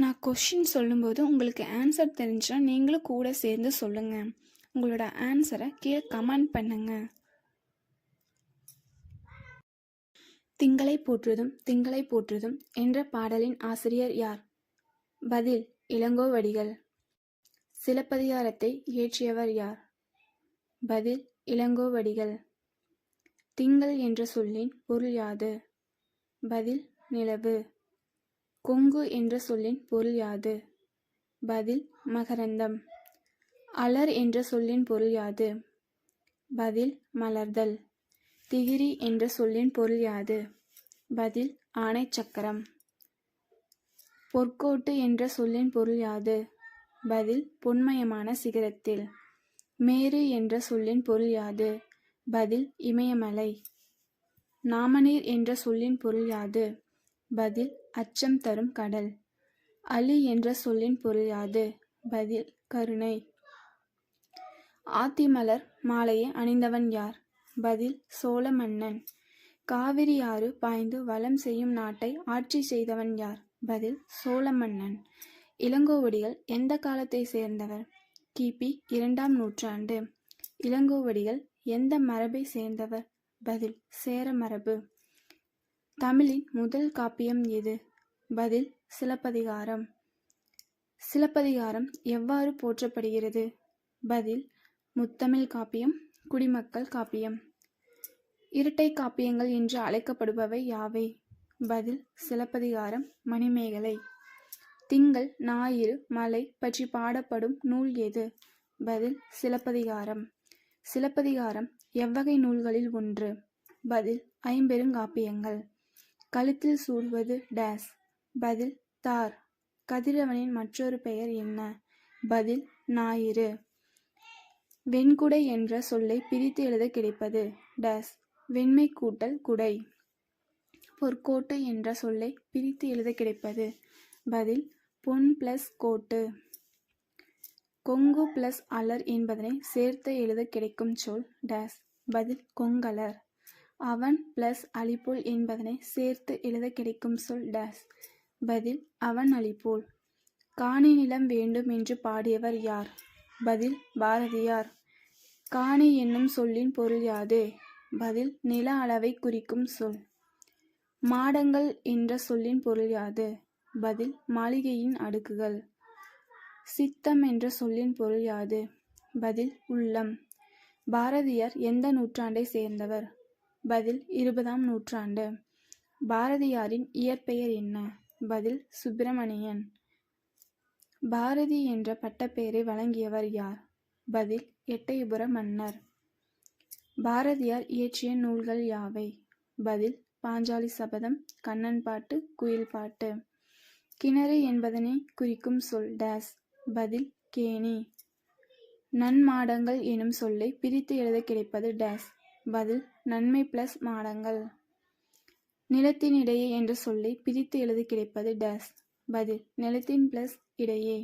நான் கொஷின் சொல்லும்போது உங்களுக்கு ஆன்சர் தெரிஞ்சுன்னா நீங்களும் கூட சேர்ந்து சொல்லுங்கள் உங்களோட ஆன்சரை கீழே கமெண்ட் பண்ணுங்க. திங்களை போற்றுதும் திங்களை போற்றுதும் என்ற பாடலின் ஆசிரியர் யார்? பதில் இளங்கோவடிகள் சிலப்பதிகாரத்தை இயற்றியவர் யார்? பதில் இளங்கோவடிகள் திங்கள் என்ற சொல்லின் பொருள் யாது? பதில் நிலவு. கொங்கு என்ற சொல்லின் பொருள் யாது? பதில் மகரந்தம். அலர் என்ற சொல்லின் பொருள் யாது? பதில் மலர்தல். திகிரி என்ற சொல்லின் பொருள் யாது? பதில் ஆணைச்சக்கரம் பொற்கோட்டு என்ற சொல்லின் பொருள் யாது? பதில் பொன்மயமான சிகரத்தில். மேரு என்ற சொல்லின் பொருள் யாது? பதில் இமயமலை. நாமநீர் என்ற சொல்லின் பொருள் யாது? பதில் அச்சம் தரும் கடல். அலி என்ற சொல்லின் பொருள் பதில் கருணை. ஆத்திமலர் மாலையை அணிந்தவன் யார்? பதில் சோழ மன்னன். காவிரி ஆறு பாய்ந்து வளம் செய்யும் நாட்டை ஆட்சி செய்தவன் யார்? பதில் சோழ மன்னன். இளங்கோவடிகள் எந்த காலத்தை சேர்ந்தவர்? கிபி இரண்டாம் நூற்றாண்டு. இளங்கோவடிகள் எந்த மரபை சேர்ந்தவர்? பதில் சேர மரபு. தமிழின் முதல் காப்பியம் எது? பதில் சிலப்பதிகாரம். சிலப்பதிகாரம் எவ்வாறு போற்றப்படுகிறது? பதில் முத்தமிழ் காப்பியம் குடிமக்கள் காப்பியம். இரட்டை காப்பியங்கள் என்று அழைக்கப்படுபவை யாவை? பதில் சிலப்பதிகாரம் மணிமேகலை. திங்கள் ஞாயிறு மலை பற்றி பாடப்படும் நூல் எது? பதில் சிலப்பதிகாரம். சிலப்பதிகாரம் எவ்வகை நூல்களில் ஒன்று? பதில் ஐம்பெருங்காப்பியங்கள். கழுத்தில் சூடுவது டேஸ். பதில் தார். கதிரவனின் மற்றொரு பெயர் என்ன? பதில் ஞாயிறு. வெண்குடை என்ற சொல்லை பிரித்து எழுத கிடைப்பது டேஸ். வெண்மை கூட்டல் குடை. பொற்கோட்டை என்ற சொல்லை பிரித்து எழுத கிடைப்பது பதில் பொன் பிளஸ் கோட்டு. கொங்கு பிளஸ் அலர் என்பதனை சேர்த்து எழுத கிடைக்கும் சொல் டேஸ். பதில் கொங்கலர். அவன் பிளஸ் அலிபோல் என்பதனை சேர்த்து எழுத கிடைக்கும் சொல் டேஸ். பதில் அவன் அலிபோல் காணி நிலம் வேண்டும் என்று பாடியவர் யார்? பதில் பாரதியார். காணி என்னும் சொல்லின் பொருள் யாது? பதில் நில அளவை குறிக்கும் சொல். மாடங்கள் என்ற சொல்லின் பொருள் யாது? பதில் மாளிகையின் அடுக்குகள். சித்தம் என்ற சொல்லின் பொருள் யாது? பதில் உள்ளம். பாரதியார் எந்த நூற்றாண்டை சேர்ந்தவர்? பதில் இருபதாம் நூற்றாண்டு. பாரதியாரின் இயற்பெயர் என்ன? பதில் சுப்பிரமணியன். பாரதி என்ற பட்டப்பெயரை வழங்கியவர் யார்? பதில் எட்டயபுர மன்னர். பாரதியார் இயற்றிய நூல்கள் யாவை? பதில் பாஞ்சாலி சபதம் கண்ணன் பாட்டு குயில் பாட்டு. கிணறு என்பதனை குறிக்கும் சொல் டேஸ். பதில் கேணி. நன்மாடங்கள் எனும் சொல்லை பிரித்து எழுத கிடைப்பது டேஸ். பதில் நன்மை பிளஸ் மாடங்கள். நிலத்தின் இடையே என்ற சொல்லை பிரித்து எழுத கிடைப்பது டேஸ் பதில் நிலத்தின் பிளஸ் இடையே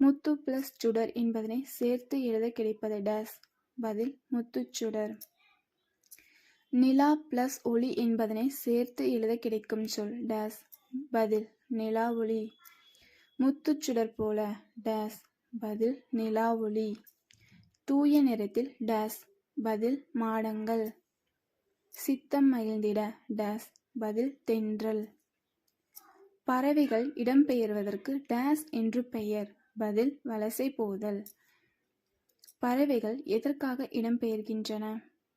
முத்து பிளஸ் சுடர் என்பதனை சேர்த்து எழுத கிடைப்பது டேஸ் பதில் முத்துச்சுடர் நிலா பிளஸ் ஒளி என்பதனை சேர்த்து எழுத கிடைக்கும் சொல் டேஸ் பதில் நிலா ஒளி முத்துச்சுடர் போல டேஸ் பதில் நிலா ஒளி தூய நிறத்தில் டேஸ் பதில் மாடங்கள். சித்தம் மகிழ்ந்திட டேஸ். பதில் தென்றல். பறவைகள் இடம்பெயர்வதற்கு டேஸ் என்று பெயர். பதில் வலசை போதல். பறவைகள் எதற்காக இடம்பெயர்கின்றன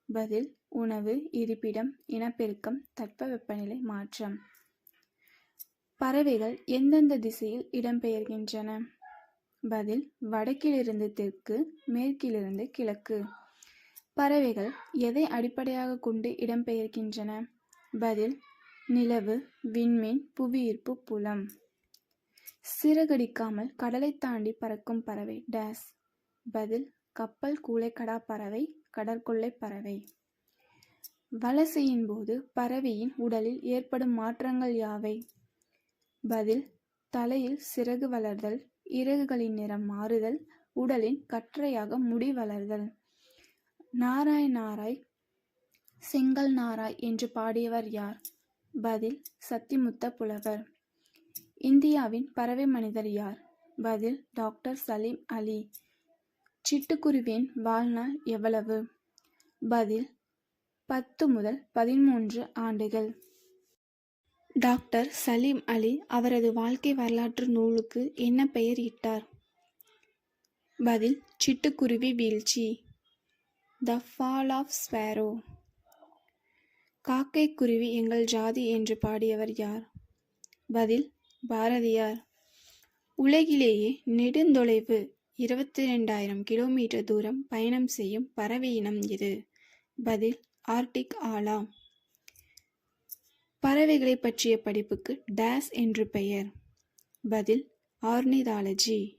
பதில் உணவு இருப்பிடம் இனப்பெருக்கம் தட்பவெப்பநிலை மாற்றம். பறவைகள் எந்தெந்த திசையில் இடம்பெயர்கின்றன பதில் வடக்கிலிருந்து தெற்கு மேற்கிலிருந்து கிழக்கு. பறவைகள் எதை அடிப்படையாக கொண்டு இடம்பெயர்கின்றன? பதில் நிலவு விண்மீன் புவியீர்ப்பு புலம். சிறகடிக்காமல் கடலை தாண்டி பறக்கும் பறவை டேஸ். பதில் கப்பல் கூளைக்கடா பறவை கடற்கொள்ளை பறவை. வலசையின் போது பறவையின் உடலில் ஏற்படும் மாற்றங்கள் யாவை? பதில் தலையில் சிறகு வளர்தல் இறகுகளின் நிறம் மாறுதல் உடலின் கற்றையாக முடி வளர்தல். நாராய் நாராய் செங்கல் நாராய் என்று பாடியவர் யார்? பதில் சத்திமுத்த புலவர். இந்தியாவின் பறவை மனிதர் யார்? பதில் டாக்டர் சலீம் அலி. சிட்டுக்குருவியின் வாழ்நாள் எவ்வளவு? பதில் பத்து முதல் பதிமூன்று ஆண்டுகள். டாக்டர் சலீம் அலி அவரது வாழ்க்கை வரலாற்று நூலுக்கு என்ன பெயர் இட்டார்? பதில் சிட்டுக்குருவி வீழ்ச்சி. த ஃபால் ஆஃப் ஸ்பேரோ காக்கை குருவி எங்கள் ஜாதி என்று பாடியவர் யார்? பதில் பாரதியார். உலகிலேயே நெடுந்தொலைவு இருபத்தி ரெண்டாயிரம் கிலோமீட்டர் தூரம் பயணம் செய்யும் பறவை இனம் இது. பதில் ஆர்டிக் ஆலா. பறவைகளை பற்றிய படிப்புக்கு டேஸ் என்று பெயர். பதில் ஆர்னிதாலஜி.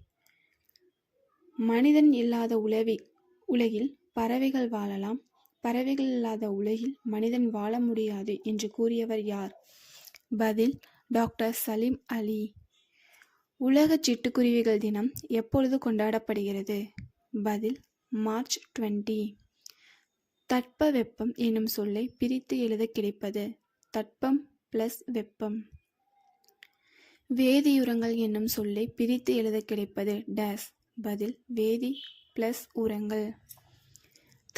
மனிதன் இல்லாத உலவி உலகில் பறவைகள் வாழலாம். பறவைகள் இல்லாத உலகில் மனிதன் வாழ முடியாது என்று கூறியவர் யார்? பதில் டாக்டர் சலீம் அலி. உலக சிட்டுக்குருவிகள் தினம் எப்பொழுது கொண்டாடப்படுகிறது? பதில் மார்ச் டுவெண்ட்டி தட்ப வெப்பம் என்னும் சொல்லை பிரித்து எழுத கிடைப்பது தட்பம் பிளஸ் வெப்பம். வேதியுரங்கள் என்னும் சொல்லை பிரித்து எழுத கிடைப்பது டேஸ். பதில் வேதி பிளஸ் உரங்கள்.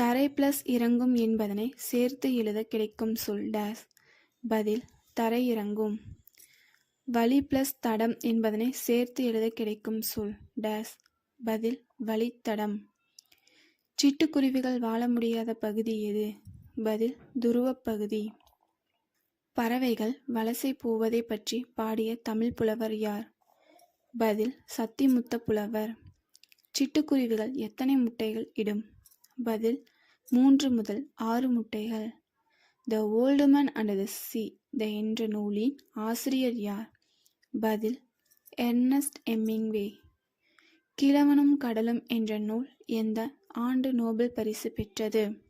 தரை பிளஸ் இறங்கும் என்பதனை சேர்த்து எழுத கிடைக்கும் சொல் டேஸ் பதில் தரை இறங்கும். வழி பிளஸ் தடம் என்பதனை சேர்த்து எழுத கிடைக்கும் சொல் டேஸ் பதில் வழித்தடம் சிட்டுக்குருவிகள் வாழ முடியாத பகுதி எது? பதில் துருவப்பகுதி பறவைகள் வலசை போவதை பற்றி பாடிய தமிழ் புலவர் யார்? பதில் சத்திமுத்த புலவர். சிட்டுக்குருவிகள் எத்தனை முட்டைகள் இடும்? பதில் மூன்று முதல் ஆறு முட்டைகள். The old man and the sea the என்ற நூலின் ஆசிரியர் யார்? பதில் எர்னஸ்ட் எம்மிங்வே கிழவனும் கடலும் என்ற நூல் எந்த ஆண்டு நோபல் பரிசு பெற்றது?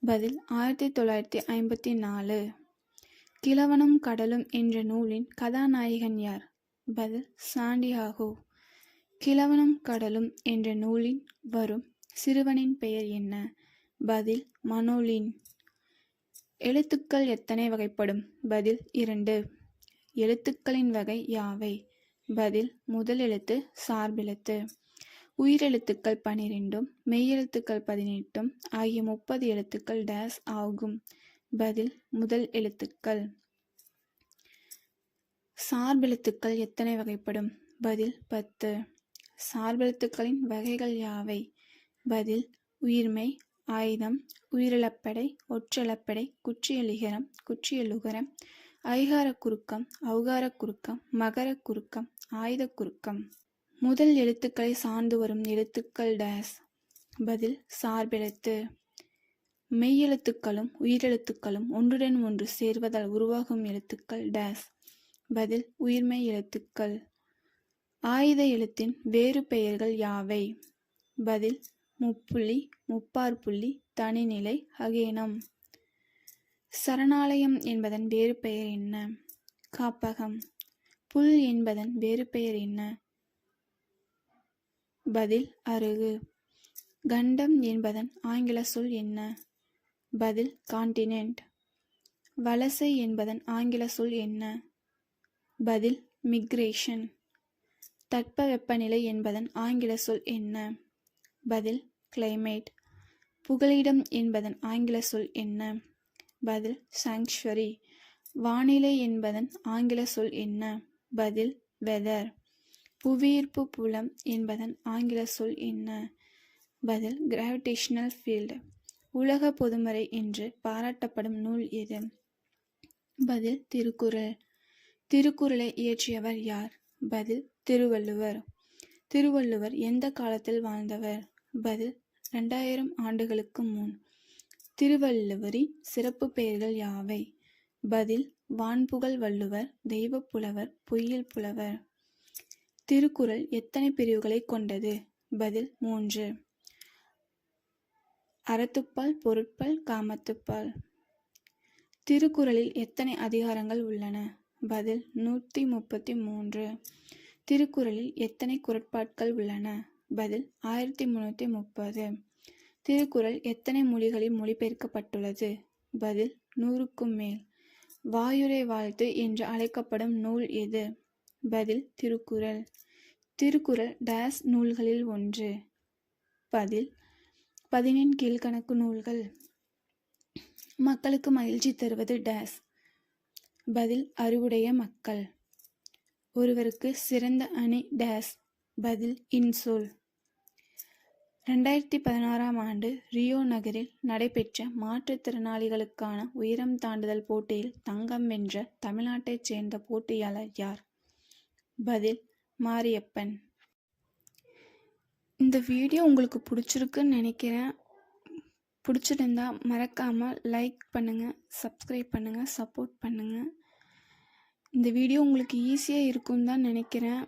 பதில் ஆயிரத்தி தொள்ளாயிரத்தி ஐம்பத்தி நாலு. கிழவனும் கடலும் என்ற நூலின் கதாநாயகன் யார்? பதில் சாண்டியாகோ. கிழவனும் கடலும் என்ற நூலின் வரும் சிறுவனின் பெயர் என்ன? பதில் மனோலின். எழுத்துக்கள் எத்தனை வகைப்படும்? பதில் இரண்டு. எழுத்துக்களின் வகை யாவை? பதில் முதல் எழுத்து சார்பெழுத்து. உயிரெழுத்துக்கள் பனிரெண்டும் மெய்யெழுத்துக்கள் பதினெட்டும் ஆகிய முப்பது எழுத்துக்கள் டேஸ் ஆகும். பதில் முதல் எழுத்துக்கள். சார்பெழுத்துக்கள் எத்தனை வகைப்படும்? பதில் பத்து. சார்பெழுத்துக்களின் வகைகள் யாவை? பதில் உயிர்மை ஆயுதம் உயிரிழப்படை ஒற்றளப்படை குற்றியலிகரம் குற்றியலுகரம் ஐகார குறுக்கம் அவுகார குறுக்கம் மகர குறுக்கம் ஆயுத குறுக்கம். முதல் எழுத்துக்களை சார்ந்து வரும் எழுத்துக்கள் டேஸ் பதில் சார்பெழுத்து. மெய்யெழுத்துக்களும் உயிரெழுத்துக்களும் ஒன்றுடன் ஒன்று சேர்வதால் உருவாகும் எழுத்துக்கள் டேஸ் பதில் உயிர்மெய் எழுத்துக்கள். ஆயுத எழுத்தின் வேறு பெயர்கள் யாவை? பதில் முப்புள்ளி முப்பாற்புள்ளி தனிநிலை அகேனம். சரணாலயம் என்பதன் வேறு பெயர் என்ன? காப்பகம். புல் என்பதன் வேறு பெயர் என்ன? பதில் அருகு. கண்டம் என்பதன் ஆங்கில சொல் என்ன? பதில் கான்டினென்ட் வலசை என்பதன் ஆங்கில சொல் என்ன? பதில் மிக்ரேஷன் தட்பவெப்பநிலை என்பதன் ஆங்கில சொல் என்ன? பதில் கிளைமேட் புகலிடம் என்பதன் ஆங்கில சொல் என்ன? பதில் சாங்சுவரி வானிலை என்பதன் ஆங்கில சொல் என்ன? பதில் வெதர் புவியீர்ப்பு புலம் என்பதன் ஆங்கில சொல் என்ன? பதில் கிராவிடேஷனல் ஃபீல்டு உலக பொதுமறை என்று பாராட்டப்படும் நூல் எது? பதில் திருக்குறள். திருக்குறளை இயற்றியவர் யார்? பதில் திருவள்ளுவர். திருவள்ளுவர் எந்த காலத்தில் வாழ்ந்தவர்? பதில் ரெண்டாயிரம் ஆண்டுகளுக்கு முன். திருவள்ளுவரின் சிறப்பு பெயர்கள் யாவை? பதில் வான்புகழ் வள்ளுவர் தெய்வப் புலவர் பொய்யில் புலவர். திருக்குறள் எத்தனை பிரிவுகளை கொண்டது? பதில் மூன்று. அறத்துப்பால் பொருட்பால் காமத்துப்பால். திருக்குறளில் எத்தனை அதிகாரங்கள் உள்ளன? பதில் நூற்றி முப்பத்தி மூன்று. திருக்குறளில் எத்தனை குரட்பாட்கள் உள்ளன? பதில் ஆயிரத்தி முன்னூற்றி முப்பது. திருக்குறள் எத்தனை மொழிகளில் மொழிபெயர்க்கப்பட்டுள்ளது? பதில் நூறுக்கும் மேல். வாயுரை வாழ்த்து என்று அழைக்கப்படும் நூல் எது? பதில் திருக்குறள். திருக்குறள் டேஸ் நூல்களில் ஒன்று. பதில் பதினெண் கீழ்கணக்கு நூல்கள். மக்களுக்கு மகிழ்ச்சி தருவது டேஸ். பதில் அறிவுடைய மக்கள். ஒருவருக்கு சிறந்த அணி டேஸ். பதில் இன்சொல். ரெண்டாயிரத்தி பதினாறாம் ஆண்டு ரியோ நகரில் நடைபெற்ற மாற்றுத்திறனாளிகளுக்கான உயரம் தாண்டுதல் போட்டியில் தங்கம் வென்ற தமிழ்நாட்டைச் சேர்ந்த போட்டியாளர் யார்? பதில் மாரியப்பன். இந்த வீடியோ உங்களுக்கு பிடிச்சிருக்குன்னு நினைக்கிறேன். பிடிச்சிருந்தா மறக்காமல் லைக் பண்ணுங்கள் சப்ஸ்கிரைப் பண்ணுங்கள் சப்போர்ட் பண்ணுங்கள் இந்த வீடியோ உங்களுக்கு ஈஸியாக இருக்கும்னு தான் நினைக்கிறேன்.